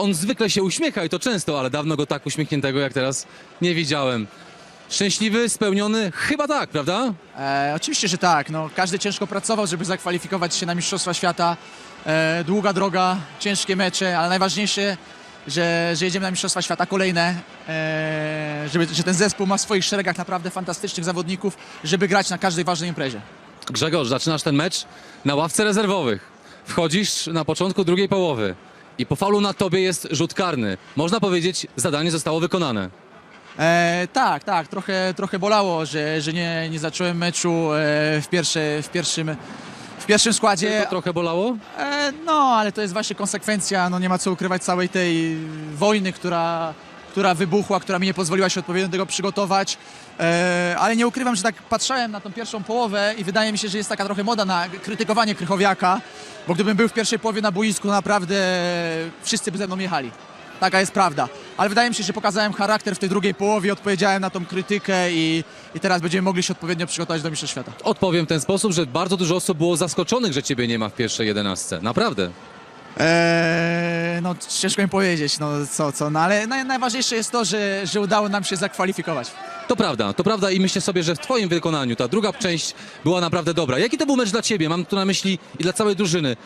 On zwykle się uśmiecha i to często, ale dawno go tak uśmiechniętego jak teraz nie widziałem. Szczęśliwy, spełniony? Chyba tak, prawda? E, oczywiście, że tak. No, każdy ciężko pracował, żeby zakwalifikować się na Mistrzostwa Świata. E, długa droga, ciężkie mecze, ale najważniejsze, że, że jedziemy na Mistrzostwa Świata kolejne, e, żeby, że ten zespół ma w swoich szeregach naprawdę fantastycznych zawodników, żeby grać na każdej ważnej imprezie. Grzegorz, zaczynasz ten mecz na ławce rezerwowych. Wchodzisz na początku drugiej połowy i po faulu na tobie jest rzut karny. Można powiedzieć, zadanie zostało wykonane. E, tak, tak, trochę, trochę bolało, że, że nie, nie zacząłem meczu e, w, pierwsze, w, pierwszym, w pierwszym składzie. To trochę bolało? E, no, ale to jest właśnie konsekwencja, no nie ma co ukrywać całej tej wojny, która, która wybuchła, która mi nie pozwoliła się odpowiednio do tego przygotować. E, ale nie ukrywam, że tak patrzałem na tą pierwszą połowę i wydaje mi się, że jest taka trochę moda na krytykowanie Krychowiaka, bo gdybym był w pierwszej połowie na boisku, naprawdę wszyscy by ze mną jechali. Taka jest prawda. Ale wydaje mi się, że pokazałem charakter w tej drugiej połowie, odpowiedziałem na tą krytykę i, i teraz będziemy mogli się odpowiednio przygotować do Mistrzostw Świata. Odpowiem w ten sposób, że bardzo dużo osób było zaskoczonych, że ciebie nie ma w pierwszej jedenastce. Naprawdę. Eee, no ciężko mi powiedzieć, no co, co, no ale naj, najważniejsze jest to, że, że udało nam się zakwalifikować. To prawda, to prawda i myślę sobie, że w twoim wykonaniu ta druga część była naprawdę dobra. Jaki to był mecz dla ciebie? Mam tu na myśli i dla całej drużyny.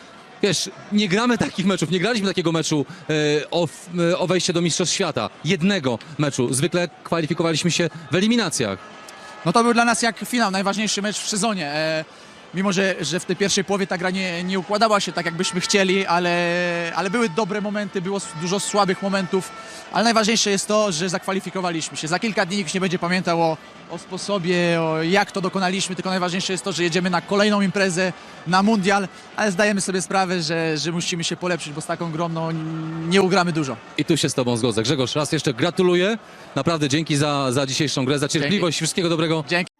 Wiesz, nie gramy takich meczów, nie graliśmy takiego meczu e, o, e, o wejście do Mistrzostw Świata. Jednego meczu. Zwykle kwalifikowaliśmy się w eliminacjach. No to był dla nas jak finał, najważniejszy mecz w sezonie. E, mimo, że, że w tej pierwszej połowie ta gra nie, nie układała się tak, jakbyśmy chcieli, ale, ale były dobre momenty, było dużo słabych momentów, ale najważniejsze jest to, że zakwalifikowaliśmy się. Za kilka dni nikt nie będzie pamiętał o, o sposobie, o jak to dokonaliśmy, tylko najważniejsze jest to, że jedziemy na kolejną imprezę, na mundial, ale zdajemy sobie sprawę, że, że musimy się polepszyć, bo z taką grą no, nie ugramy dużo. I tu się z tobą zgodzę. Grzegorz, raz jeszcze gratuluję. Naprawdę dzięki za, za dzisiejszą grę, za cierpliwość. Wszystkiego dobrego. Dzięki.